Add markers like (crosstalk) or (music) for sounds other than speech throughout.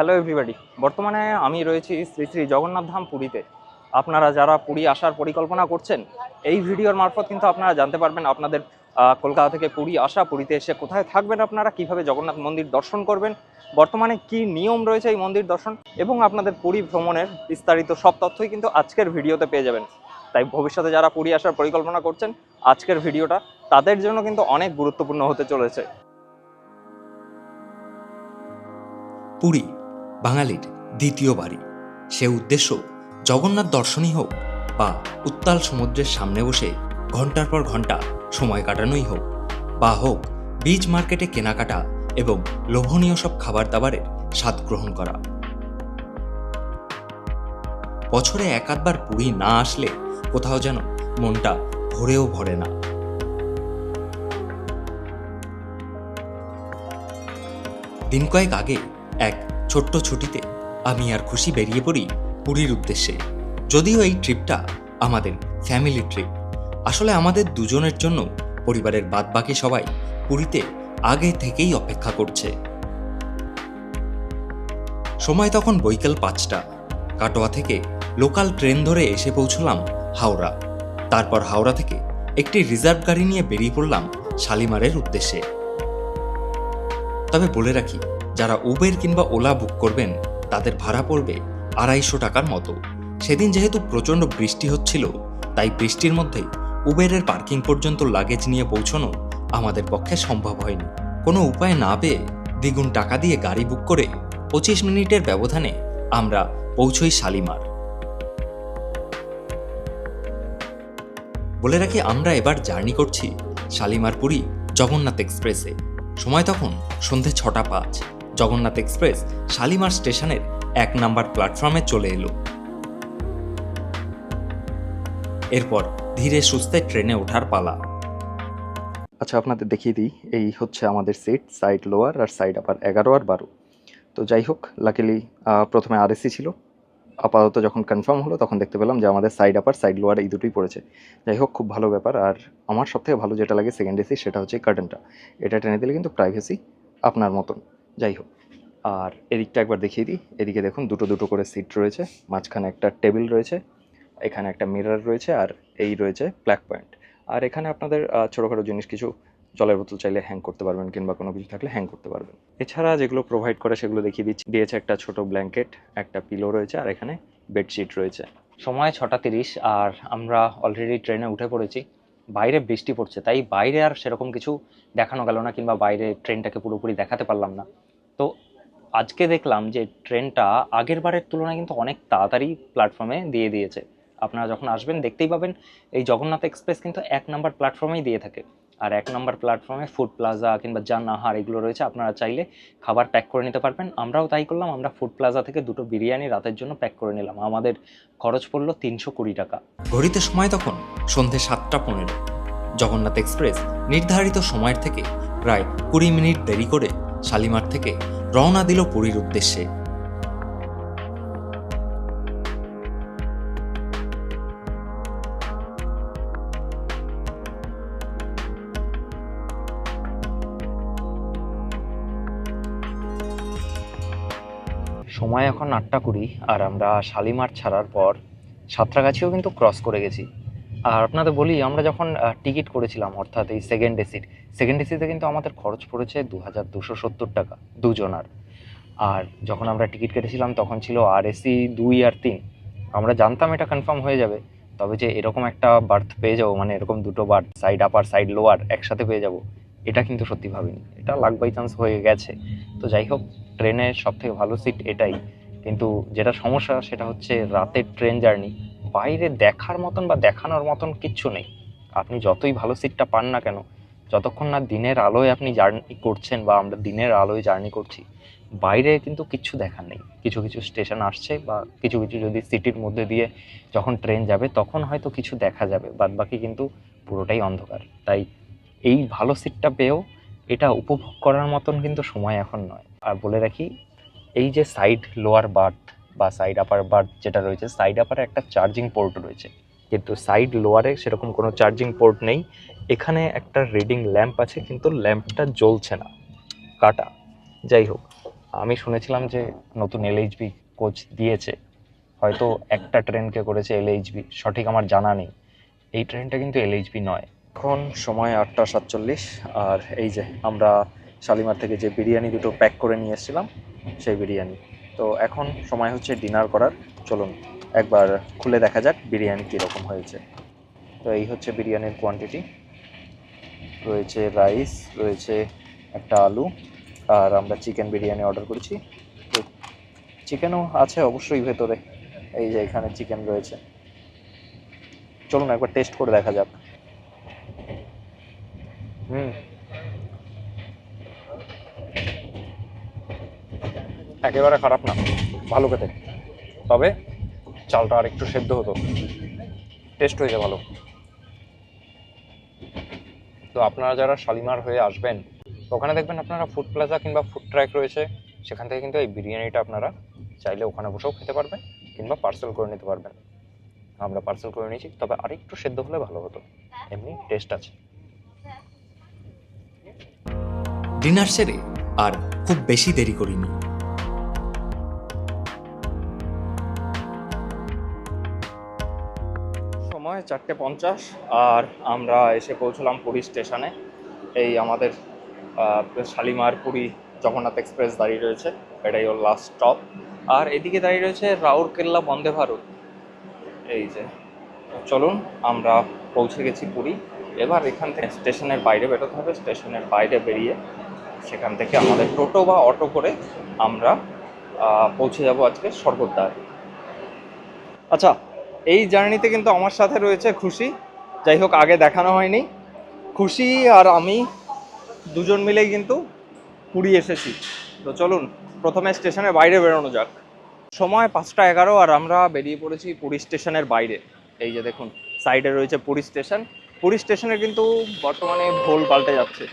Hello everybody বর্তমানে আমি রয়েছি শ্রী শ্রী জগন্নাথ ধাম পুরীতে। আপনারা যারা পুরী আসার পরিকল্পনা করছেন, এই ভিডিওর মারফত কিন্তু আপনারা জানতে পারবেন আপনাদের কলকাতা থেকে পুরী আসা, পুরীতে এসে কোথায় থাকবেন আপনারা, কীভাবে জগন্নাথ মন্দির দর্শন করবেন, বর্তমানে কি নিয়ম রয়েছে এই মন্দির দর্শন, এবং আপনাদের পুরী ভ্রমণের বিস্তারিত সব তথ্যই কিন্তু আজকের ভিডিওতে পেয়ে যাবেন। তাই ভবিষ্যতে যারা পুরী আসার পরিকল্পনা করছেন, আজকের ভিডিওটা তাদের জন্য কিন্তু অনেক গুরুত্বপূর্ণ হতে চলেছে। পুরী বাঙালির দ্বিতীয় বাড়ি। সে উদ্দেশ্য জগন্নাথ দর্শনই হোক বা উত্তাল সমুদ্রের সামনে বসে ঘণ্টার পর ঘণ্টা সময় কাটানোই হোক, বা হোক বীজ মার্কেটে কেনাকাটা এবং লোভনীয় সব খাবার দাবারের স্বাদ গ্রহণ করা। বছরে এক আধবার পুরী না আসলে কোথাও যেন মনটা ভরেও ভরে না। দিন কয়েক আগে এক ছোট্ট ছুটিতে আমি আর খুশি বেরিয়ে পড়ি পুরীর উদ্দেশ্যে। যদিও এই ট্রিপটা আমাদের ফ্যামিলি ট্রিপ, আসলে আমাদের দুজনের জন্য পরিবারের বাদবাকি সবাই পুরীতে আগে থেকেই অপেক্ষা করছে। সময় তখন বৈকাল পাঁচটা। কাটোয়া থেকে লোকাল ট্রেন ধরে এসে পৌঁছলাম হাওড়া। তারপর হাওড়া থেকে একটি রিজার্ভ গাড়ি নিয়ে বেরিয়ে পড়লাম শালিমারের উদ্দেশ্যে। তবে বলে রাখি যারা উবের কিংবা ওলা বুক করবেন, তাদের ভাড়া পড়বে আড়াইশো টাকার মতো। সেদিন যেহেতু প্রচণ্ড বৃষ্টি হচ্ছিল, তাই বৃষ্টির মধ্যে উবেরের পার্কিং পর্যন্ত লাগেজ নিয়ে পৌঁছানো আমাদের পক্ষে সম্ভব হয়নি। কোনো উপায় না পেয়ে দ্বিগুণ টাকা দিয়ে গাড়ি বুক করে পঁচিশ মিনিটের ব্যবধানে আমরা পৌঁছই শালিমার। বলে রাখি, আমরা এবার জার্নি করছি শালিমার পুরী জগন্নাথ এক্সপ্রেসে। সময় তখন সন্ধে ছটা পাঁচ। জগন্নাথ এক্সপ্রেস শালিমার স্টেশনের এক নাম্বার প্ল্যাটফর্মে চলে এলো। এরপর ধীরে সুস্থে ট্রেনে ওঠার পালা। আচ্ছা আপনাদের দেখিয়ে দিই। এই হচ্ছে আমাদের সিট সাইড লোয়ার আর সাইড আপার এগারো আর বারো। তো যাই হোক লাকিলি প্রথমে আরএসি ছিল। আপাতত যখন কনফার্ম হলো, তখন দেখতে পেলাম যে আমাদের সাইড আপার সাইড লোয়ার এই দুটোই পড়েছে। যাই হোক, খুব ভালো ব্যাপার। আর আমার সবথেকে ভালো যেটা লাগে সেকেন্ড এসি সেটা হচ্ছে কার্টেনটা এটা টেনে দিলে কিন্তু প্রাইভেসি আপনার মতন। যাই হোক, আর এদিকটা একবার দেখিয়ে দিই। এদিকে দেখুন, দুটো দুটো করে সিট রয়েছে, মাঝখানে একটা টেবিল রয়েছে, এখানে একটা মিরর রয়েছে, আর এই রয়েছে ব্ল্যাক পয়েন্ট আর এখানে আপনাদের ছোটোখাটো জিনিস কিছু, জলের বোতল চাইলে হ্যাং করতে পারবেন কিংবা কোনো কিছু থাকলে হ্যাং করতে পারবেন। এছাড়া যেগুলো প্রোভাইড করে সেগুলো দেখিয়ে দিচ্ছি। দিয়েছে একটা ছোট ব্ল্যাঙ্কেট একটা পিলো রয়েছে, আর এখানে বেডশিট রয়েছে। সময় ছটা তিরিশ, আর আমরা অলরেডি ট্রেনে উঠে পড়েছি। বাইরে বৃষ্টি পড়ছে, তাই বাইরে আর সেরকম কিছু দেখানো গেল না, কিংবা বাইরে ট্রেনটাকে পুরোপুরি দেখাতে পারলাম না। তো আজকে দেখলাম যে ট্রেনটা আগের বারের তুলনায় কিন্তু অনেক তাড়াতাড়ি প্ল্যাটফর্মে দিয়ে দিয়েছে। আপনারা যখন আসবেন, দেখতেই পাবেন এই জগন্নাথ এক্সপ্রেস কিন্তু এক নম্বর প্ল্যাটফর্মেই দিয়ে থাকে। আর এক নম্বর প্ল্যাটফর্মে ফুড প্লাজা কিংবা জান আহার এগুলো রয়েছে, আপনারা চাইলে খাবার প্যাক করে নিতে পারবেন। আমরাও তাই করলাম, আমরা ফুড প্লাজা থেকে দুটো বিরিয়ানি রাতের জন্য প্যাক করে নিলাম। আমাদের খরচ পড়ল তিনশো কুড়ি টাকা। ঘড়িতে সময় তখন সন্ধে সাতটা পনেরো। জগন্নাথ এক্সপ্রেস নির্ধারিত সময়ের থেকে প্রায় কুড়ি মিনিট দেরি করে শালিমার থেকে রওনা দিল পুরীর উদ্দেশ্যে। সময় এখন আটটা কুড়ি, আর আমরা শালিমার ছাড়ার পর সাঁতরাগাছিও কিন্তু ক্রস করে গেছি। আর আপনাদের বলি, আমরা যখন টিকিট করেছিলাম, অর্থাৎ এই সেকেন্ড এসির সেকেন্ড এসিতে কিন্তু আমাদের খরচ পড়েছে দু হাজার দুশো সত্তর টাকা, দুজনার। আর যখন আমরা টিকিট কেটেছিলাম, তখন ছিল আর এসি দুই আর তিন। আমরা জানতাম এটা কনফার্ম হয়ে যাবে, তবে যে এরকম একটা বার্থ পেয়ে যাব মানে এরকম দুটো berth side upper side lower একসাথে পেয়ে যাব, এটা কিন্তু সত্যি ভাবিনি। এটা লাক বাই চান্স হয়ে গেছে। তো যাই হোক, ট্রেনের সব থেকে ভালো সিট এটাই। কিন্তু যেটা সমস্যা, সেটা হচ্ছে রাতের ট্রেন জার্নি বাইরে দেখার মতন বা দেখানোর মতন কিচ্ছু নেই। আপনি যতই ভালো সিটটা পান না কেন, যতক্ষণ না দিনের আলোয় আপনি জার্নি করছেন বা আমরা দিনের আলোয় জার্নি করছি, বাইরে কিন্তু কিচ্ছু দেখার নেই। কিছু কিছু স্টেশন আসছে বা কিছু কিছু যদি সিটির মধ্যে দিয়ে যখন ট্রেন যাবে, তখন হয়তো কিছু দেখা যাবে। বাদ বাকি কিন্তু পুরোটাই অন্ধকার। তাই এই ভালো সিটটা পেয়েও এটা উপভোগ করার মতন কিন্তু সময় এখন নয়। আর বলে রাখি, এই যে সাইড লোয়ার বার্থ বা সাইড আপার বার যেটা রয়েছে সাইড আপারে একটা চার্জিং পোর্ট রয়েছে। কিন্তু সাইড লোয়ারে সেরকম কোনো চার্জিং পোর্ট নেই। এখানে একটা রিডিং ল্যাম্প আছে, কিন্তু ল্যাম্পটা জ্বলছে না। কাটা। যাই হোক, আমি শুনেছিলাম যে নতুন এলএইচবি কোচ দিয়েছে। হয়তো একটা ট্রেনকে করেছে এলএইচবি সঠিক আমার জানা নেই। এই ট্রেনটা কিন্তু এলএইচবি নয়। এখন সময় আটটা সাতচল্লিশ, আর এই যে আমরা শালিমার থেকে যে বিরিয়ানি দুটো প্যাক করে নিয়ে এসেছিলাম, সেই বিরিয়ানি। তো এখন সময় হচ্ছে ডিনার করার। চলুন, একবার খুলে দেখা যাক বিরিয়ানি কীরকম হয়েছে। তো এই হচ্ছে বিরিয়ানির কোয়ান্টিটি রয়েছে রাইস রয়েছে একটা আলু, আর আমরা চিকেন বিরিয়ানি অর্ডার করেছি। তো চিকেনও আছে অবশ্যই ভেতরে, এই যে এখানে চিকেন রয়েছে। চলুন একবার টেস্ট করে দেখা যাক। হুম। একেবারে খারাপ না, ভালো খেতে। তবে চালটা আর একটু সেদ্ধ হতো। টেস্ট হয়েছে ভালো। তো আপনারা যারা শালিমার হয়ে আসবেন, ওখানে দেখবেন আপনারা ফুড প্লাজা কিংবা ফুড ট্র্যাক রয়েছে। সেখান থেকে কিন্তু এই বিরিয়ানিটা আপনারা চাইলে ওখানে বসেও খেতে পারবেন কিংবা পার্সেল করে নিতে পারবেন। আমরা পার্সেল করে নিয়েছি, তবে আরেকটু সেদ্ধ হলে ভালো হতো। এমনি টেস্ট আছে। ডিনার সেরে আর খুব বেশি দেরি করিনি। চারটে পঞ্চাশ, আর আমরা এসে পৌঁছলাম পুরী স্টেশনে। এই আমাদের শালিমার পুরী জগন্নাথ এক্সপ্রেস দাঁড়িয়ে রয়েছে। এটাই ওর লাস্ট স্টপ আর এদিকে দাঁড়িয়ে রয়েছে রাউরকেল্লা বন্দে ভারত। এই যে, চলুন আমরা পৌঁছে গেছি পুরী। এবার এখান থেকে স্টেশনের বাইরে বেরোতে হবে। স্টেশনের বাইরে বেরিয়ে সেখান থেকে আমাদের টোটো বা অটো করে আমরা পৌঁছে যাব আজকে স্বর্গদ্বার। আচ্ছা এই জার্নিতে কিন্তু আমার সাথে রয়েছে খুশি। যাই হোক, আগে দেখানো হয়নি। খুশি আর আমি দুজন মিলেই কিন্তু পুরী এসেছি। তো চলুন, প্রথমে স্টেশনের বাইরে বেরোনো যাক। সময় পাঁচটা এগারো আর আমরা বেরিয়ে পড়েছি পুরী স্টেশনের বাইরে। এই যে দেখুন সাইডে রয়েছে পুরী স্টেশন। পুরী স্টেশনে কিন্তু বর্তমানে ভোল পাল্টে যাচ্ছে।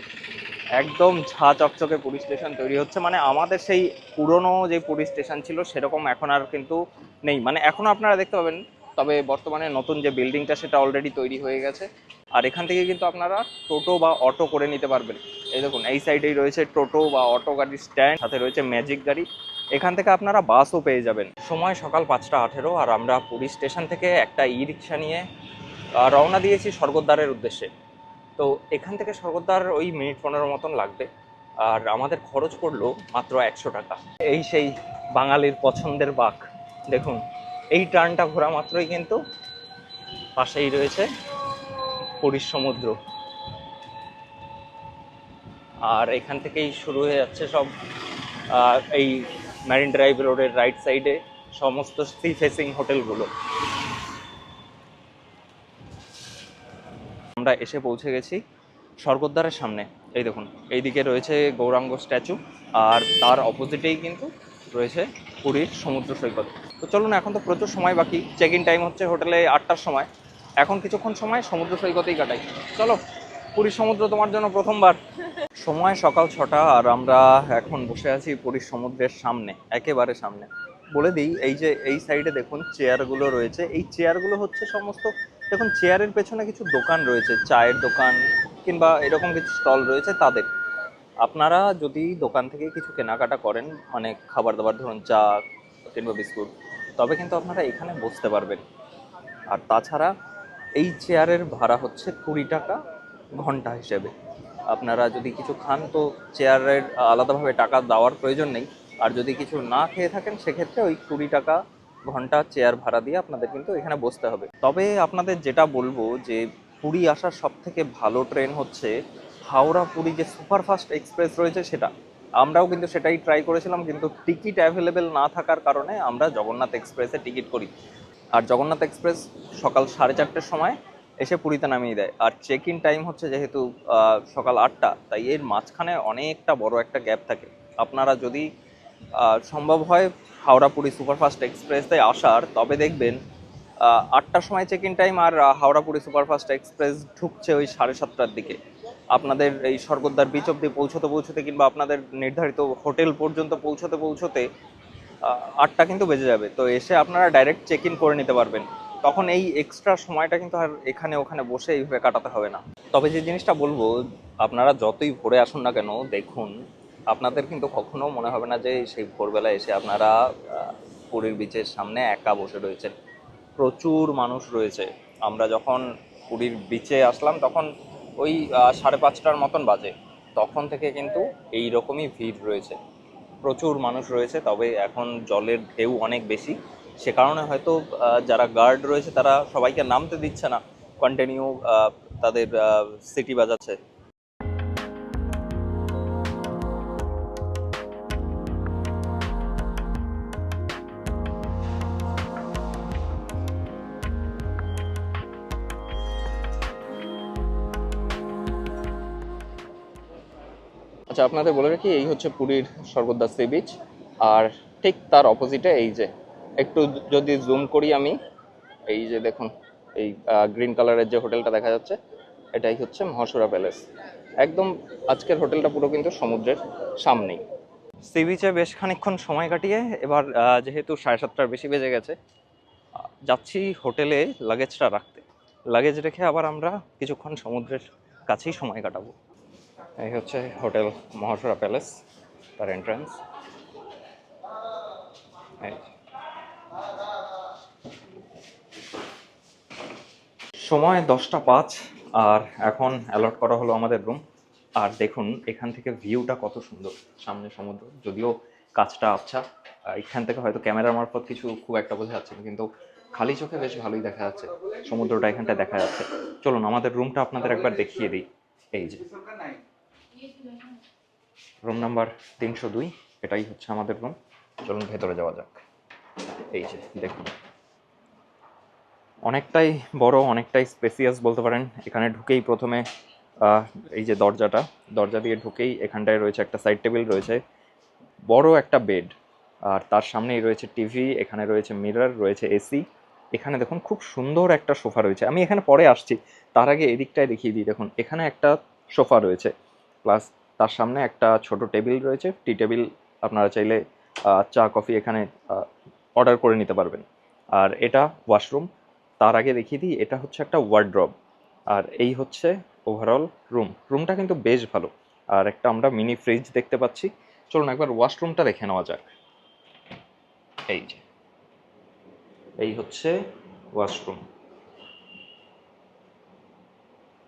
একদম ঝা চকচকে পুরী স্টেশন তৈরি হচ্ছে। মানে আমাদের সেই পুরনো যে পুরী স্টেশন ছিল, সেরকম এখন আর কিন্তু নেই। মানে এখনও আপনারা দেখতে পাবেন তবে বর্তমানে নতুন যে বিল্ডিংটা সেটা অলরেডি তৈরি হয়ে গেছে। আর এখান থেকে কিন্তু আপনারা টোটো বা অটো করে নিতে পারবেন। এই দেখুন, এই সাইডেই রয়েছে টোটো বা অটো গাড়ির স্ট্যান্ড সাথে রয়েছে ম্যাজিক গাড়ি। এখান থেকে আপনারা বাসও পেয়ে যাবেন। সময় সকাল পাঁচটা আঠেরো, আর আমরা পুরী স্টেশন থেকে একটা ই রিক্সা নিয়ে রওনা দিয়েছি স্বর্গদ্বারের উদ্দেশ্যে। তো এখান থেকে স্বর্গদ্বার ওই মিনিট পনেরো মতন লাগবে। আর আমাদের খরচ পড়ল মাত্র একশো টাকা। এই সেই বাঙালির পছন্দের বাঘ, দেখুন। এই টার্নটা ঘোরা মাত্রই কিন্তু পাশেই রয়েছে পুরীর সমুদ্র আর এখান থেকেই শুরু হয়ে যাচ্ছে সব এই ম্যারিন ড্রাইভ রোডের রাইট সাইডে সমস্ত সি ফেসিং হোটেলগুলো আমরা এসে পৌঁছে গেছি স্বর্গদ্বারের সামনে। এই দেখুন, এইদিকে রয়েছে গৌরাঙ্গ স্ট্যাচু, আর তার অপোজিটেই কিন্তু রয়েছে পুরীর সমুদ্র সৈকত। তো চলুন, এখন তো প্রচুর সময় বাকি। চেক ইন টাইম হচ্ছে হোটেলে আটটার সময়। এখন কিছুক্ষণ সময়, সমুদ্র সৈকতেই কাটাই। চলো, পুরীর সমুদ্র তোমার জন্য প্রথমবার। সময় সকাল ছটা, আর আমরা এখন বসে আছি পুরীর সমুদ্রের সামনে, একেবারে সামনে। বলে দিই, এই যে, এই সাইডে দেখুন চেয়ারগুলো রয়েছে। এই চেয়ারগুলো হচ্ছে সমস্ত, দেখুন চেয়ারের পেছনে কিছু দোকান রয়েছে, চায়ের দোকান, কিংবা এরকম কিছু স্টল রয়েছে তাদের। আপনারা যদি দোকান থেকে কিছু কেনাকাটা করেন মানে খাবার দাবার, ধরুন চা কিংবা বিস্কুট, তবে কিন্তু আপনারা এখানে বসতে পারবেন। আর তাছাড়া এই চেয়ারের ভাড়া হচ্ছে কুড়ি টাকা ঘণ্টা হিসেবে। আপনারা যদি কিছু খান তো চেয়ারের আলাদাভাবে টাকা দেওয়ার প্রয়োজন নেই। আর যদি কিছু না খেয়ে থাকেন, সেক্ষেত্রে ওই কুড়ি টাকা ঘণ্টা চেয়ার ভাড়া দিয়ে আপনাদের কিন্তু এখানে বসতে হবে। তবে আপনাদের যেটা বলব যে, পুরী আসার সব থেকে ভালো ট্রেন হচ্ছে হাওড়া পুরী যে সুপারফাস্ট এক্সপ্রেস রয়েছে সেটা। আমরাও কিন্তু সেটাই ট্রাই করেছিলাম, কিন্তু টিকিট অ্যাভেলেবেল না থাকার কারণে আমরা জগন্নাথ এক্সপ্রেসে টিকিট করি। আর জগন্নাথ এক্সপ্রেস সকাল সাড়ে চারটের সময় এসে পুরীতে নামিয়ে দেয়। আর চেক ইন টাইম হচ্ছে যেহেতু সকাল আটটা, তাই এর মাঝখানে অনেকটা বড় একটা গ্যাপ থাকে। আপনারা যদি সম্ভব হয় হাওড়া পুরী সুপারফাস্ট এক্সপ্রেসে আসার, তবে দেখবেন আটটার সময় চেক ইন টাইম আর হাওড়া পুরী সুপারফাস্ট এক্সপ্রেস ঢুকছে ওই সাড়ে সাতটার দিকে। আপনাদের এই স্বর্গদ্বার বিচ অব্দি পৌঁছতে পৌঁছতে কিংবা আপনাদের নির্ধারিত হোটেল পর্যন্ত পৌঁছতে পৌঁছতে আটটা কিন্তু বেজে যাবে। তো এসে আপনারা ডাইরেক্ট চেক ইন করে নিতে পারবেন। তখন এই এক্সট্রা সময়টা কিন্তু আর এখানে ওখানে বসে এইভাবে কাটাতে হবে না। তবে যে জিনিসটা বলব, আপনারা যতই ভোরে আসুন না কেন, দেখুন, আপনাদের কিন্তু কখনো মনে হবে না যে সেই ভোরবেলা এসে আপনারা পুরীর বিচের সামনে একা বসে রয়েছেন। প্রচুর মানুষ রয়েছে। আমরা যখন পুরীর বিচে আসলাম, তখন ওই সাড়ে পাঁচটার মতন বাজে। তখন থেকে কিন্তু এই রকমই ভিড় রয়েছে। প্রচুর মানুষ রয়েছে, তবে এখন জলের ঢেউ অনেক বেশি। সে কারণে হয়তো যারা গার্ড রয়েছে তারা সবাইকে নামতে দিচ্ছে না। কন্টিনিউ তাদের সিটি বাজাচ্ছে। আচ্ছা আপনাদের বলে রাখি, এই হচ্ছে পুরীর স্বর্গদ্বার সি বিচ। আর ঠিক তার অপোজিটে এই যে, একটু যদি জুম করি আমি, এই যে দেখুন, এই গ্রিন কালারের যে হোটেলটা দেখা যাচ্ছে, এটাই হচ্ছে মহাসুরা প্যালেস একদম আজকের হোটেলটা পুরো কিন্তু সমুদ্রের সামনেই। সি বিচে বেশ খানিকক্ষণ সময় কাটিয়ে এবার যেহেতু সাড়ে সাতটার বেশি বেজে গেছে যাচ্ছি হোটেলে লাগেজটা রাখতে। লাগেজ রেখে আবার আমরা কিছুক্ষণ সমুদ্রের কাছেই সময় কাটাবো। এই হচ্ছে হোটেল মহাসুরা প্যালেস, তার এন্ট্রান্স সময় দশটা পাঁচ, আর এখন অ্যালট করা হলো আমাদের রুম আর দেখুন, এখান থেকে ভিউটা কত সুন্দর, সামনে সমুদ্র। যদিও কাজটা আচ্ছা এখান থেকে হয়তো ক্যামেরার মারফত কিছু খুব একটা বোঝা যাচ্ছে না, কিন্তু খালি চোখে বেশ ভালোই দেখা যাচ্ছে, সমুদ্রটা এখানটায় দেখা যাচ্ছে। চলুন, আমাদের রুমটা আপনাদের একবার দেখিয়ে দিই। এই যে। রুম নাম্বার তিনশো দুই, এটাই হচ্ছে আমাদের রুম চলুন ভেতরে যাওয়া যাক। এই যে, দেখুন। অনেকটাই বড়, অনেকটাই স্পেসিয়াস বলতে পারেন। এখানে ঢুকেই প্রথমে এই যে দরজাটা, দরজা দিয়ে ঢুকেই এখানটায় রয়েছে একটা সাইড টেবিল রয়েছে। বড় একটা বেড আর তার সামনেই রয়েছে টিভি এখানে রয়েছে মিরর রয়েছে এসি এখানে দেখুন খুব সুন্দর একটা সোফা রয়েছে। আমি এখানে পরে আসছি, তার আগে এদিকটায় দেখিয়ে দিই। দেখুন, এখানে একটা সোফা রয়েছে প্লাস তার সামনে একটা ছোট টেবিল রয়েছে। টি টেবিল আপনারা চাইলে চা, কফি এখানে অর্ডার করে নিতে পারবেন। আর এটা ওয়াশরুম। তার আগে দেখিয়ে দিই, এটা হচ্ছে একটা ওয়ার্ড্রব। আর এই হচ্ছে ওভারঅল রুম রুমটা কিন্তু বেশ ভালো। আর একটা আমরা মিনি ফ্রিজ দেখতে পাচ্ছি। চলুন একবার ওয়াশরুমটা দেখে নেওয়া যাক। এই যে। এই হচ্ছে ওয়াশরুম।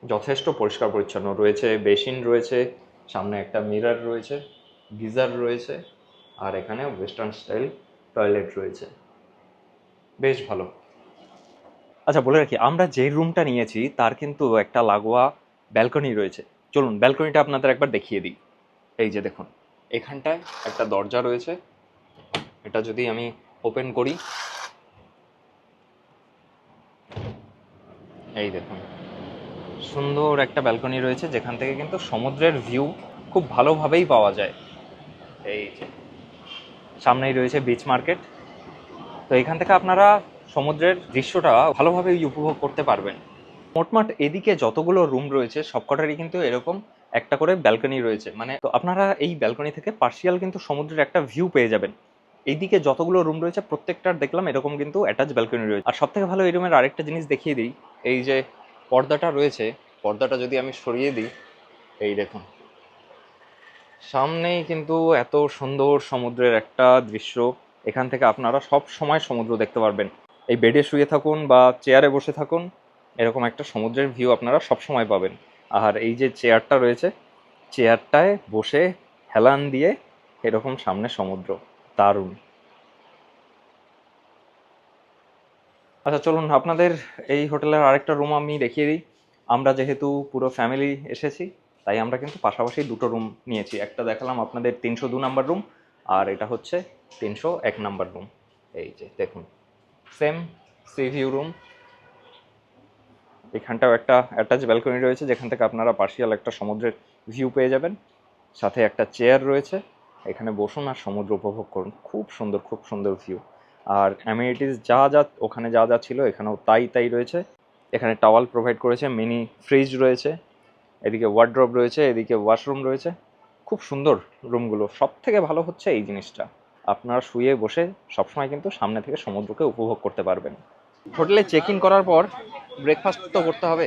যথেষ্ট পরিষ্কার পরিচ্ছন্ন রয়েছে, বেসিন রয়েছে সামনে একটা মিরার রয়েছে, গিজার রয়েছে, আর এখানে ওয়েস্টার্ন স্টাইল টয়লেট রয়েছে। বেশ ভালো। আচ্ছা বলে রাখি, আমরা যে রুমটা নিয়েছি, তার কিন্তু একটা লাগোয়া ব্যালকনি রয়েছে। চলুন ব্যালকনিটা আপনাদের একবার দেখিয়ে দিই। এই যে দেখুন, এখানটায় একটা দরজা রয়েছে। এটা যদি আমি ওপেন করি, এই দেখুন সুন্দর একটা ব্যালকনি রয়েছে, যেখান থেকে কিন্তু সমুদ্রের ভিউ খুব ভালোভাবেই পাওয়া যায়। এই যে, সামনেই রয়েছে বিচ মার্কেট তো এখান থেকে আপনারা সমুদ্রের দৃশ্যটা ভালোভাবেই উপভোগ করতে পারবেন। মোটমাট এদিকে যতগুলো রুম রয়েছে, সবকটারই কিন্তু এরকম একটা করে ব্যালকনি রয়েছে। মানে তো আপনারা এই ব্যালকনি থেকে পার্সিয়াল কিন্তু সমুদ্রের একটা ভিউ পেয়ে যাবেন। এইদিকে যতগুলো রুম রয়েছে, প্রত্যেকটার দেখলাম এরকম কিন্তু অ্যাটাচ ব্যালকনি রয়েছে। আর সব থেকে ভালো এই রুমের আরেকটা জিনিস দেখিয়ে দিই। এই যে পর্দাটা রয়েছে, পর্দাটা যদি আমি সরিয়ে দিই, এই দেখুন। সামনেই কিন্তু এত সুন্দর সমুদ্রের একটা দৃশ্য। এখান থেকে আপনারা সব সময় সমুদ্র দেখতে পারবেন। এই বেডে শুয়ে থাকুন বা চেয়ারে বসে থাকুন, এরকম একটা সমুদ্রের ভিউ আপনারা সব সময় পাবেন। আর এই যে চেয়ারটা রয়েছে, চেয়ারটায় বসে হেলান দিয়ে এরকম সামনে সমুদ্র। দারুণ। আচ্ছা চলুন, আপনাদের এই হোটেলের আরেকটা রুম আমি দেখিয়ে দিই। আমরা যেহেতু পুরো ফ্যামিলি এসেছি, তাই আমরা কিন্তু পাশাপাশি দুটো রুম নিয়েছি। একটা দেখালাম আপনাদের তিনশো দু নাম্বার রুম আর এটা হচ্ছে তিনশো এক নাম্বার রুম এই যে, দেখুন সেম সি ভিউ রুম এখানটাও একটা অ্যাটাচ ব্যালকনি রয়েছে, যেখান থেকে আপনারা পার্শিয়াল একটা সমুদ্রের ভিউ পেয়ে যাবেন। সাথে একটা চেয়ার রয়েছে। এখানে বসুন আর সমুদ্র উপভোগ করুন। খুব সুন্দর খুব সুন্দর ভিউ আর অ্যামিনিটিস যা যা ওখানে যা যা ছিল এখানেও তাই তাই রয়েছে। এখানে টাওয়াল প্রোভাইড করেছে মিনি ফ্রিজ রয়েছে, এদিকে ওয়ার্ড্রপ রয়েছে, এদিকে ওয়াশরুম রয়েছে। খুব সুন্দর রুমগুলো সব থেকে ভালো হচ্ছে এই জিনিসটা। আপনারা শুয়ে বসে সবসময় কিন্তু সামনে থেকে সমুদ্রকে উপভোগ করতে পারবেন। হোটেলে চেক ইন করার পর ব্রেকফাস্ট তো করতে হবে।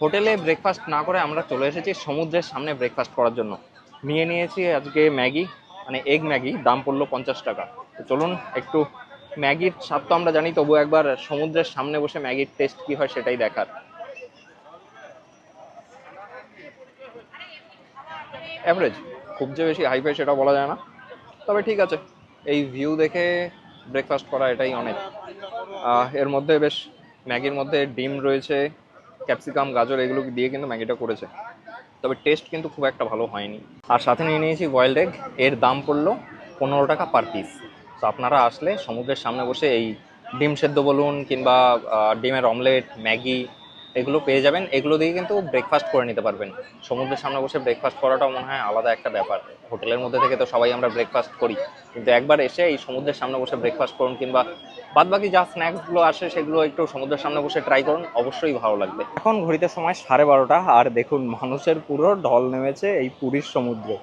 হোটেলে ব্রেকফাস্ট না করে আমরা চলে এসেছি সমুদ্রের সামনে ব্রেকফাস্ট করার জন্য। নিয়ে নিয়েছি আজকে ম্যাগি মানে এগ ম্যাগি, দাম পড়ল পঞ্চাশ টাকা। তো চলুন একটু ম্যাগির স্বাদ তো আমরা জানি তবু একবার সমুদ্রের সামনে বসে ম্যাগির টেস্ট কি হয় সেটাই দেখার। অ্যাভারেজ খুব যে বেশি হাই ফাই সেটা বলা যায় না। তবে ঠিক আছে, এই ভিউ দেখে ব্রেকফাস্ট করা এটাই অনেক। এর মধ্যে বেশ, ম্যাগির মধ্যে ডিম রয়েছে ক্যাপসিকাম গাজর, এগুলো দিয়ে কিন্তু ম্যাগিটা করেছে। তবে টেস্ট কিন্তু খুব একটা ভালো হয়নি। আর সাথে নিয়ে নিয়েছি বয়েলড এগ এর দাম পড়ল পনেরো টাকা পার পিস তো আপনারা আসলে সমুদ্রের সামনে বসে এই ডিম সেদ্ধ বলুন কিংবা ডিমের অমলেট, ম্যাগি এগুলো পেয়ে যাবেন। এগুলো দিয়ে কিন্তু ব্রেকফাস্ট করে নিতে পারবেন। সমুদ্রের সামনে বসে ব্রেকফাস্ট করাটাও মনে হয় আলাদা একটা ব্যাপার। হোটেলের মধ্যে থেকে তো সবাই আমরা ব্রেকফাস্ট করি। কিন্তু একবার এসে এই সমুদ্রের সামনে বসে ব্রেকফাস্ট করুন কিংবা বাদ বাকি যা স্ন্যাক্সগুলো আসে সেগুলো একটু সমুদ্রের সামনে বসে ট্রাই করুন, অবশ্যই ভালো লাগবে। এখন ঘড়িতে সময় সাড়ে বারোটা, আর দেখুন মানুষের পুরো ঢল নেমেছে এই পুরীর সমুদ্রে।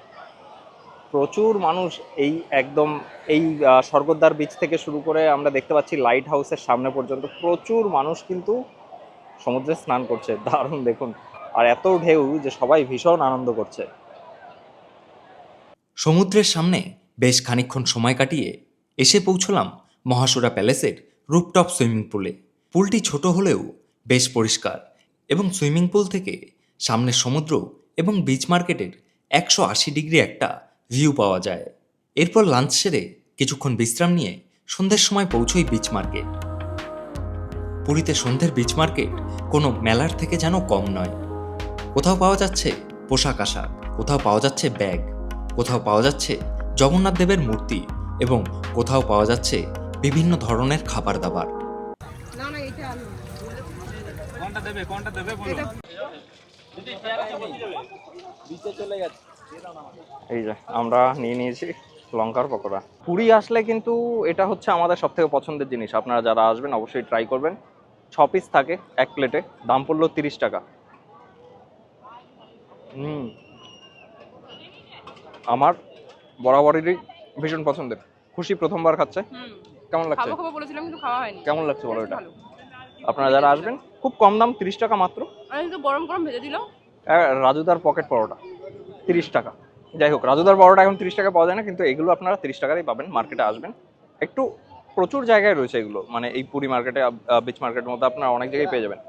প্রচুর মানুষ এই একদম এই স্বর্গদ্বার বিচ থেকে শুরু করে আমরা দেখতে পাচ্ছি লাইট হাউসের সামনে পর্যন্ত প্রচুর মানুষ কিন্তু সমুদ্রে স্নান করছে। (laughs) দারুণ দেখুন। আর এত ঢেউ যে সবাই ভীষণ আনন্দ করছে। সমুদ্রের সামনে বেশ খানিকক্ষণ সময় কাটিয়ে এসে পৌঁছলাম মহাসুরা প্যালেসের রুপটপ সুইমিং পুলে। পুলটি ছোট হলেও বেশ পরিষ্কার এবং সুইমিং পুল থেকে সামনে সমুদ্র এবং বিচ মার্কেটের একশো আশি ডিগ্রি একটা ভিউ পাওয়া যায়। এরপর লাঞ্চ সেরে কিছুক্ষণ বিশ্রাম নিয়ে সন্ধ্যের সময় পৌঁছই বিচ মার্কেট পুরীতে সন্ধ্যের বিচ মার্কেট কোনো মেলার থেকে যেন কম নয়। কোথাও পাওয়া যাচ্ছে পোশাক আশাক কোথাও পাওয়া যাচ্ছে ব্যাগ কোথাও পাওয়া যাচ্ছে জগন্নাথ দেবের মূর্তি এবং কোথাও পাওয়া যাচ্ছে বিভিন্ন ধরনের খাবার দাবার। না না এটা আমি এই যে আমরা নিয়ে নিয়েছি লঙ্কার পকোড়া। পুরী আসলে কিন্তু এটা হচ্ছে আমাদের সব থেকে পছন্দের জিনিস। আপনারা যারা আসবেন অবশ্যই ট্রাই করবেন। ছ পিস থাকে এক প্লেটে দাম পড়ল তিরিশ টাকা। হুম। আমার বরাবরেরই ভীষণ পছন্দের। খুশি প্রথমবার খাচ্ছে। কেমন লাগছে? খাব খাব বলেছিলাম কিন্তু খাওয়া হয়নি। কেমন লাগছে বলো এটা? আপনারা যারা আসবেন খুব কম দাম তিরিশ টাকা মাত্র। গরম গরম ভেজে দিল। রাজুদার পকেট পরোটা। তিরিশ টাকা। যাই হোক রাজুদার পরোটা এখন তিরিশ টাকা পাওয়া যায় না কিন্তু এগুলো আপনারা তিরিশ টাকাতেই পাবেন মার্কেটে আসবেন। একটু প্রচুর জায়গায় রয়েছে এগুলো মানে এই পুরী মার্কেটে বিচ মার্কেটের মধ্যে আপনারা অনেক জায়গায় পেয়ে যাবেন।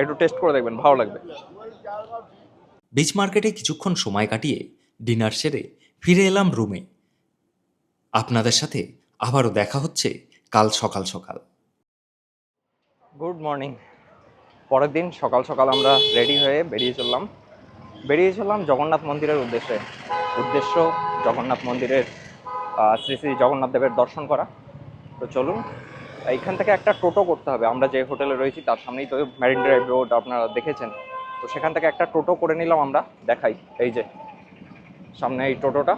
একটু টেস্ট করে দেখবেন ভালো লাগবে। বিচ মার্কেটে কিছুক্ষণ সময় কাটিয়ে ডিনার সেরে ফিরে এলাম রুমে আপনাদের সাথে আবারও দেখা হচ্ছে কাল সকাল সকাল। গুড মর্নিং পরের দিন সকাল সকাল আমরা রেডি হয়ে বেরিয়ে চললাম। বেরিয়ে চললাম জগন্নাথ মন্দিরের উদ্দেশ্যে। উদ্দেশ্য জগন্নাথ মন্দিরের শ্রী শ্রী জগন্নাথ দেবের দর্শন করা। তো চলুন, এইখান থেকে একটা টোটো করতে হবে। আমরা যে হোটেলে রয়েছি, তার সামনেই তো ম্যারিন ড্রাইভ রোড আপনারা দেখেছেন। তো সেখান থেকে একটা টোটো করে নিলাম আমরা, দেখাই। এই যে, সামনে এই টোটোটা।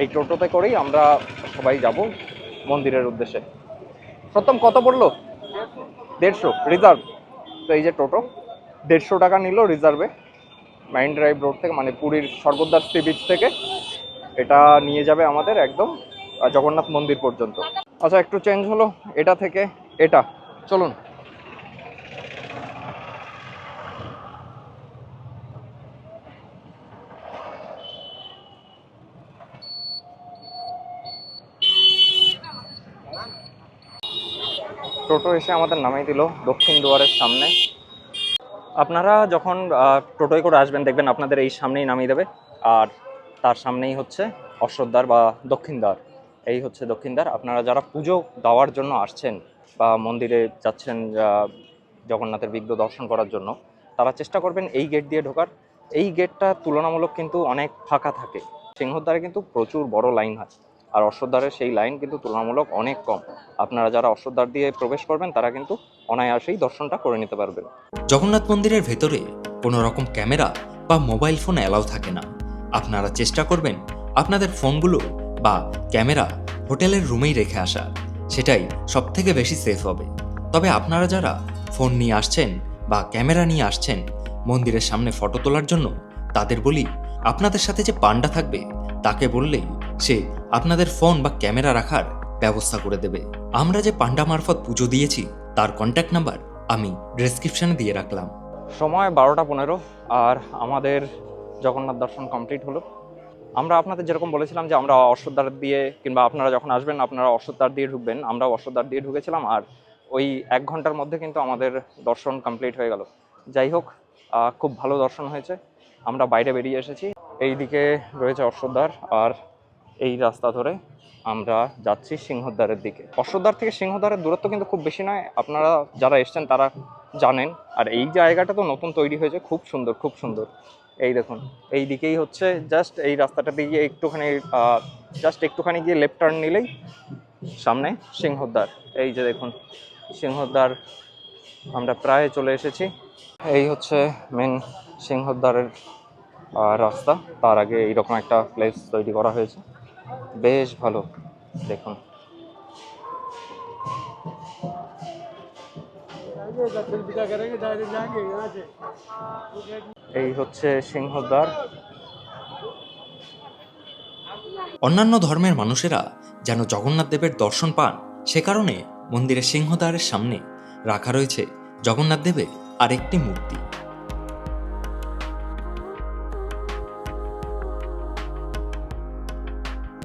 এই টোটোতে করেই আমরা সবাই যাব মন্দিরের উদ্দেশ্যে। সত্যম কত পড়ল? দেড়শো। রিজার্ভ। তো এই যে টোটো, দেড়শো টাকা নিল রিজার্ভে। মাইন ড্রাইভ রোড থেকে মানে পুরীর স্বর্গদ্বার সি বিচ থেকে, এটা নিয়ে যাবে আমাদের একদম জগন্নাথ মন্দির পর্যন্ত। আচ্ছা একটু চেঞ্জ হলো, এটা থেকে এটা, চলুন। টোটো এসে আমাদের নামিয়ে দিল দক্ষিণ দুয়ারের সামনে। আপনারা যখন টোটোয় করে আসবেন, দেখবেন আপনাদের এই সামনেই নামিয়ে দেবে। আর তার সামনেই হচ্ছে অশ্বদ্বার বা দক্ষিণদ্বার। এই হচ্ছে দক্ষিণদ্বার। আপনারা যারা পুজো দেওয়ার জন্য আসছেন বা মন্দিরে যাচ্ছেন জগন্নাথের বিগ্রহ দর্শন করার জন্য, তারা চেষ্টা করবেন এই গেট দিয়ে ঢোকার। এই গেটটা তুলনামূলক কিন্তু অনেক ফাঁকা থাকে। সিংহদ্বারে কিন্তু প্রচুর বড় লাইন হয়। আর অশ্বদ্বারের সেই লাইন কিন্তু তুলনামূলক অনেক কম। আপনারা যারা অশ্বদ্বার দিয়ে প্রবেশ করবেন, তারা কিন্তু অনায়াসেই দর্শনটা করে নিতে পারবেন। জগন্নাথ মন্দিরের ভেতরে কোনো রকম ক্যামেরা বা মোবাইল ফোন অ্যালাউ থাকে না। আপনারা চেষ্টা করবেন আপনাদের ফোনগুলো বা ক্যামেরা হোটেলের রুমেই রেখে আসা। সেটাই সব থেকে বেশি সেফ হবে। তবে আপনারা যারা ফোন নিয়ে আসছেন বা ক্যামেরা নিয়ে আসছেন, মন্দিরের সামনে ফটো তোলার জন্য, তাদের বলি, আপনাদের সাথে যে পান্ডা থাকবে, তাকে বললেই সে আপনাদের ফোন বা ক্যামেরা রাখার ব্যবস্থা করে দেবে। আমরা যে পান্ডা মারফত পুজো দিয়েছি, তার কন্ট্যাক্ট নাম্বার আমি ডেসক্রিপশনে দিয়ে রাখলাম। সময় বারোটা পনেরো, আর আমাদের জগন্নাথ দর্শন কমপ্লিট হলো। আমরা আপনাদের যেরকম বলেছিলাম যে আমরা অশ্বদ্বার দিয়ে কিংবা আপনারা যখন আসবেন, আপনারা অশ্বদ্বার দিয়ে ঢুকবেন। আমরা অশ্বদ্বার দিয়ে ঢুকেছিলাম, আর ওই এক ঘণ্টার মধ্যে কিন্তু আমাদের দর্শন কমপ্লিট হয়ে গেল। যাই হোক খুব ভালো দর্শন হয়েছে। আমরা বাইরে বেরিয়ে এসেছি। এইদিকে রয়েছে অশ্বদ্বার আর এই রাস্তা ধরে আমরা যাচ্ছি সিংহদ্বারের দিকে। অশ্বদ্বার থেকে সিংহদ্বারের দূরত্ব কিন্তু খুব বেশি নয়। আপনারা যারা এসছেন তারা জানেন। আর এই জায়গাটা তো নতুন তৈরি হয়েছে। খুব সুন্দর খুব সুন্দর। এই দেখুন, এই দিকেই হচ্ছে জাস্ট এই রাস্তাটা দিয়ে একটুখানি জাস্ট একটুখানি গিয়ে লেফট টার্ন নিলেই সামনে সিংহদ্বার। এই যে দেখুন, সিংহদ্বার আমরা প্রায় চলে এসেছি। এই হচ্ছে মেন সিংহদ্বারের রাস্তা। তার আগে এইরকম একটা প্লেস তৈরি করা হয়েছে। বেশ ভালো, দেখুন। এই হচ্ছে সিংহদ্বার। অন্যান্য ধর্মের মানুষেরা যেন জগন্নাথ দেবের দর্শন পান, সে কারণে মন্দিরের সিংহদ্বারের সামনে রাখা রয়েছে জগন্নাথ দেবের আরেকটি মূর্তি।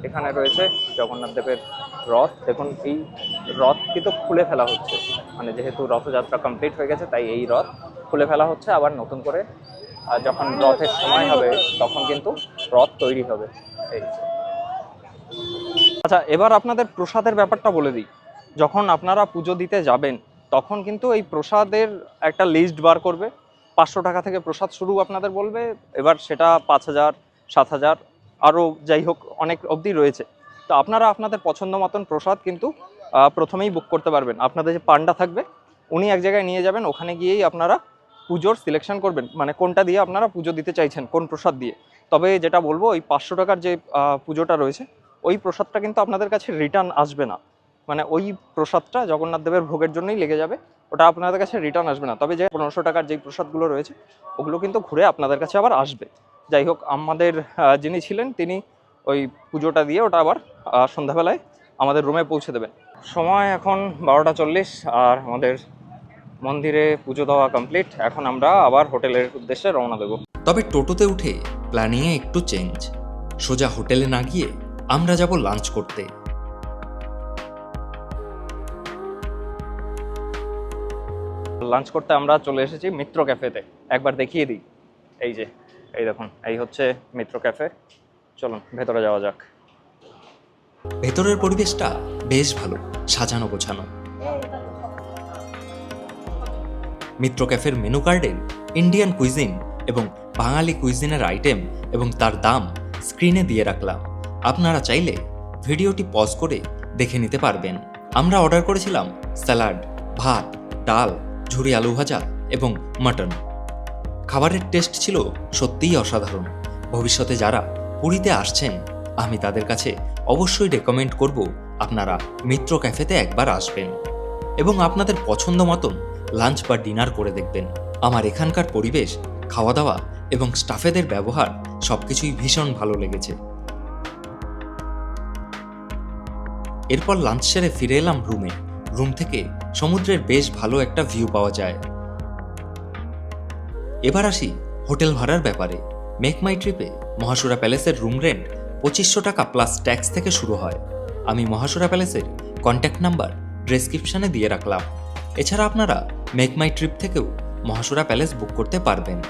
এখানে রয়েছে জগন্নাথ দেবের রথ। দেখুন, এই রথ কিন্তু খুলে ফেলা হচ্ছে। মানে যেহেতু রথযাত্রা কমপ্লিট হয়ে গেছে, তাই এই রথ খুলে ফেলা হচ্ছে। আবার নতুন করে আর যখন রথের সময় হবে, তখন কিন্তু রথ তৈরি হবে। এই আচ্ছা এবার আপনাদের প্রসাদের ব্যাপারটা বলে দিই। যখন আপনারা পুজো দিতে যাবেন, তখন কিন্তু এই প্রসাদের একটা লিস্ট বার করবে। পাঁচশো টাকা থেকে প্রসাদ শুরু আপনাদের বলবে। এবার সেটা পাঁচ হাজার, সাত হাজার আরও যাই হোক অনেক অবধি রয়েছে। তো আপনারা আপনাদের পছন্দ মতন প্রসাদ কিন্তু প্রথমেই বুক করতে পারবেন। আপনাদের যে পান্ডা থাকবে, উনি এক জায়গায় নিয়ে যাবেন, ওখানে গিয়েই আপনারা পুজোর সিলেকশন করবেন। মানে কোনটা দিয়ে আপনারা পুজো দিতে চাইছেন, কোন প্রসাদ দিয়ে। তবে যেটা বলব, ওই পাঁচশো টাকার যে পুজোটা রয়েছে, ওই প্রসাদটা কিন্তু আপনাদের কাছে রিটার্ন আসবে না। মানে ওই প্রসাদটা জগন্নাথ দেবের ভোগের জন্যই লেগে যাবে, ওটা আপনাদের কাছে রিটার্ন আসবে না। তবে যে পনেরোশো টাকার যেই প্রসাদগুলো রয়েছে, ওগুলো কিন্তু ঘুরে আপনাদের কাছে আবার আসবে। যাই হোক আমাদের যিনি ছিলেন তিনি ওই পুজোটা দিয়ে ওটা আবার সন্ধ্যাবেলায় আমাদের রুমে পৌঁছে দেবেন। সময় এখন বারোটা চল্লিশ আর আমাদের মন্দিরে পুজো দেওয়া কমপ্লিট এখন আমরা আবার হোটেলের উদ্দেশ্যে রওনা দেবো। তবে টোটোতে উঠে প্ল্যানিংয়ে একটু চেঞ্জ। সোজা হোটেলে না গিয়ে আমরা যাব লাঞ্চ করতে। লাঞ্চ করতে আমরা চলে এসেছি মিত্র ক্যাফেতে। একবার দেখিয়ে দিই। এই যে। এই দেখুন, এই হচ্ছে মিত্র ক্যাফে চলুন, ভেতরে যাওয়া যাক। ভেতরের পরিবেশটা বেশ ভালো, সাজানো গোছানো। মিত্র ক্যাফের মেনু কার্ডে ইন্ডিয়ান কুইজিন এবং বাঙালি কুইজিনের আইটেম এবং তার দাম স্ক্রিনে দিয়ে রাখলাম। আপনারা চাইলে ভিডিওটি পজ করে দেখে নিতে পারবেন। আমরা অর্ডার করেছিলাম স্যালাড ভাত, ডাল, ঝুরি আলু ভাজা এবং মাটন খাবারের টেস্ট ছিল সত্যিই অসাধারণ। ভবিষ্যতে যারা পুরীতে আসছেন, আমি তাদের কাছে অবশ্যই রেকমেন্ড করব আপনারা মিত্র ক্যাফেতে একবার আসবেন এবং আপনাদের পছন্দ মতন লাঞ্চ বা ডিনার করে দেখবেন। আমার এখানকার পরিবেশ খাওয়া দাওয়া এবং স্টাফেদের ব্যবহার সবকিছুই ভীষণ ভালো লেগেছে। এরপর লাঞ্চ সেরে ফিরে এলাম রুমে রুম থেকে সমুদ্রের বেশ ভালো একটা ভিউ পাওয়া যায়। এবার আসি হোটেল ভাড়ার ব্যাপারে। মেক মাই ট্রিপে মহাসুরা প্যালেসের রুম রেন্ট পঁচিশশো টাকা প্লাস ট্যাক্স থেকে শুরু হয়। আমি মহাসুরা প্যালেসের কন্ট্যাক্ট নাম্বার ডেসক্রিপশনে দিয়ে রাখলাম। এছাড়া আপনারা মেক মাই ট্রিপ থেকেও মহাসুরা প্যালেস বুক করতে পারবেন।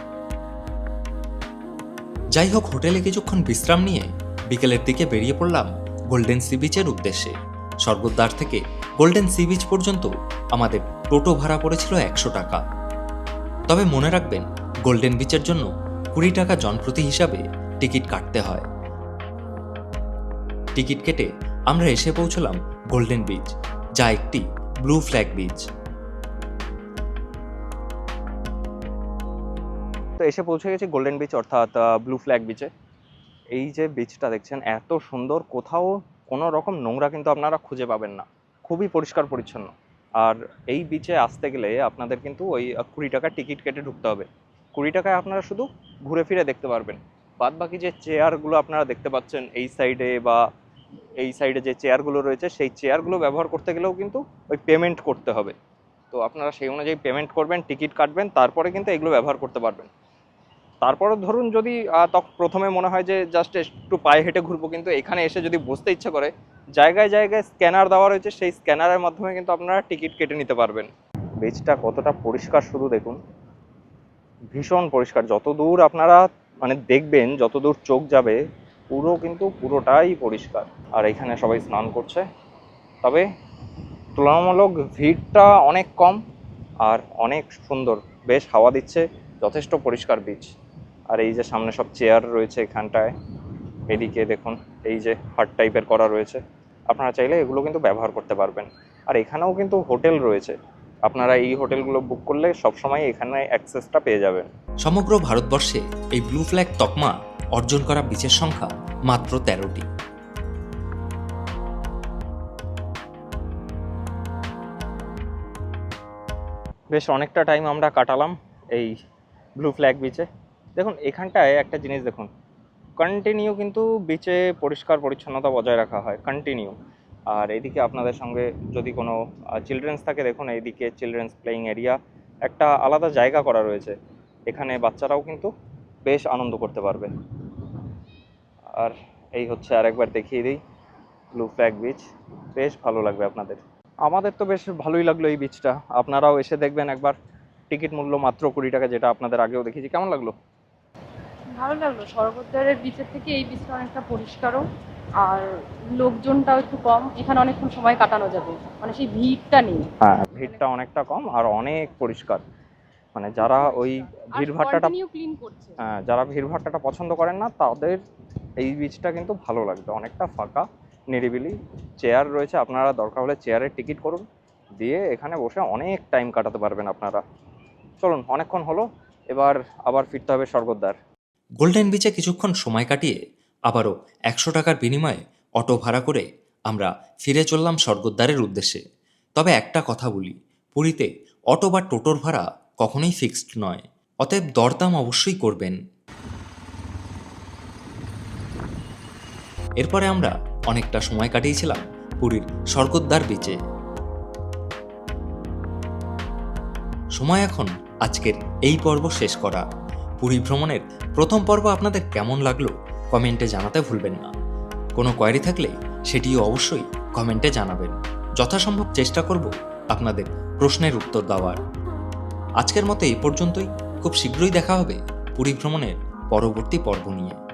যাই হোক, হোটেলে কিছুক্ষণ বিশ্রাম নিয়ে বিকেলের দিকে বেরিয়ে পড়লাম গোল্ডেন সি বিচের উদ্দেশ্যে। স্বর্গদ্বার থেকে গোল্ডেন সি বিচ পর্যন্ত আমাদের টোটো ভাড়া পড়েছিল একশো টাকা। তবে মনে রাখবেন গোল্ডেন বিচের জন্য কুড়ি টাকা জনপ্রতি হিসাবে টিকিট কাটতে হয়। টিকিট কেটে আমরা এসে পৌঁছলাম গোল্ডেন বিচ যা একটি ব্লু ফ্ল্যাগ বিচ তো এসে পৌঁছে গেছি গোল্ডেন বিচ অর্থাৎ ব্লু ফ্ল্যাগ বিচে এই যে বিচটা দেখছেন, এত সুন্দর, কোথাও কোনো রকম নোংরা কিন্তু আপনারা খুঁজে পাবেন না। খুবই পরিষ্কার পরিচ্ছন্ন। আর এই বিচে আসতে গেলে আপনাদের কিন্তু ওই কুড়ি টাকা টিকিট কেটে ঢুকতে হবে। কুড়ি টাকায় আপনারা শুধু ঘুরে ফিরে দেখতে পারবেন। বাদ বাকি যে চেয়ারগুলো আপনারা দেখতে পাচ্ছেন, এই সাইডে বা এই সাইডে যে চেয়ারগুলো রয়েছে, সেই চেয়ারগুলো ব্যবহার করতে গেলেও কিন্তু ওই পেমেন্ট করতে হবে। তো আপনারা সেই অনুযায়ী পেমেন্ট করবেন টিকিট কাটবেন, তারপরে কিন্তু এগুলো ব্যবহার করতে পারবেন। তারপরে ধরুন যদি তখন প্রথমে মনে হয় যে জাস্ট একটু পায়ে হেঁটে ঘুরবো, কিন্তু এখানে এসে যদি বসতে ইচ্ছে করে জায়গায় জায়গায় স্ক্যানার দেওয়া রয়েছে, সেই স্ক্যানারের মাধ্যমে কিন্তু আপনারা টিকিট কেটে নিতে পারবেন। বিচটা কতটা পরিষ্কার শুধু দেখুন। ভীষণ পরিষ্কার, যত দূর আপনারা মানে দেখবেন, যত দূর চোখ যাবে, পুরো কিন্তু পুরোটাই পরিষ্কার। আর এখানে সবাই স্নান করছে। তবে তুলনামূলক ভিড়টা অনেক কম আর অনেক সুন্দর। বেশ হাওয়া দিচ্ছে, যথেষ্ট পরিষ্কার বীজ আর এই যে সামনে সব চেয়ার রয়েছে এখানটায়, এদিকে দেখুন, এই যে হাট টাইপের করা রয়েছে। আপনারা চাইলে এগুলো কিন্তু ব্যবহার করতে পারবেন। আর এখানেও কিন্তু হোটেল রয়েছে। আপনারা এই হোটেলগুলো বুক করলে সবসময় এখানে অ্যাক্সেসটা পেয়ে যাবেন। সমগ্র ভারতবর্ষে এই ব্লু ফ্ল্যাগ তকমা অর্জন করা বিচের সংখ্যা মাত্র তেরোটি। বেশ অনেকটা টাইম আমরা কাটালাম এই ব্লু ফ্ল্যাগ বিচে দেখুন এখানটায় একটা জিনিস দেখুন। কন্টিনিউ কিন্তু বিচে পরিষ্কার পরিচ্ছন্নতা বজায় রাখা হয় কন্টিনিউ আর এদিকে আপনাদের সঙ্গে যদি কোনো চিলড্রেন্স থাকে, দেখুন এইদিকে চিলড্রেন্স প্লেয়িং এরিয়া একটা আলাদা জায়গা করা রয়েছে। এখানে বাচ্চারাও কিন্তু বেশ আনন্দ করতে পারবে। আর এই হচ্ছে আরেকবার দেখিয়ে দিই ব্লু ফ্ল্যাগ বিচ বেশ ভালো লাগবে আপনাদের। আমাদের তো বেশ ভালোই লাগল এই বিচটা আপনারাও এসে দেখবেন একবার। টিকিট মূল্য মাত্র কুড়ি টাকা, যেটা আপনাদের আগেও দেখিয়েছি। কেমন লাগল? ভালো লাগল। স্বর্গদ্বারের বিচের থেকে এই বিচটা অনেকটা পরিষ্কারও। আর লোকজনটাও একটু কম। এখানে অনেকক্ষণ সময় কাটানো যাবে। মানে সেই ভিড়টা নেই। হ্যাঁ ভিড়টা অনেকটা কম আর অনেক পরিষ্কার। মানে যারা ওই ভিড়ভাট্টাটা কন্টিনিউ ক্লিন করছে। হ্যাঁ, যারা ভিড়ভাট্টাটা পছন্দ করেন না তাদের এই বিচটা কিন্তু ভালো লাগবে। অনেকটা ফাঁকা নিরিবিলি চেয়ার রয়েছে। আপনারা দরকার হলে চেয়ারের টিকিট করুন। দিয়ে এখানে বসে অনেক টাইম কাটাতে পারবেন আপনারা। চলুন অনেকক্ষণ হলো। এবার আবার ফিরতে হবে স্বর্গদ্বার। গোল্ডেন বিচে কিছুক্ষণ সময় কাটিয়ে আবারও একশো টাকার বিনিময়ে অটো ভাড়া করে আমরা ফিরে চললাম স্বর্গদ্বারের উদ্দেশ্যে। তবে একটা কথা বলি, পুরীতে অটো বা টোটোর ভাড়া কখনোই ফিক্সড নয়। অতএব দরদাম অবশ্যই করবেন। এরপরে আমরা অনেকটা সময় কাটিয়েছিলাম পুরীর স্বর্গদ্বার বিচে। সময় এখন আজকের এই পর্ব শেষ করা। পুরী ভ্রমণের প্রথম পর্ব আপনাদের কেমন লাগল কমেন্টে জানাতে ভুলবেন না। কোনো কোয়ারি থাকলে সেটিও অবশ্যই কমেন্টে জানাবেন। যথাসম্ভব চেষ্টা করব আপনাদের প্রশ্নের উত্তর দেওয়ার। আজকের মতো এই পর্যন্তই। খুব শীঘ্রই দেখা হবে পুরী ভ্রমণের পরবর্তী পর্ব নিয়ে।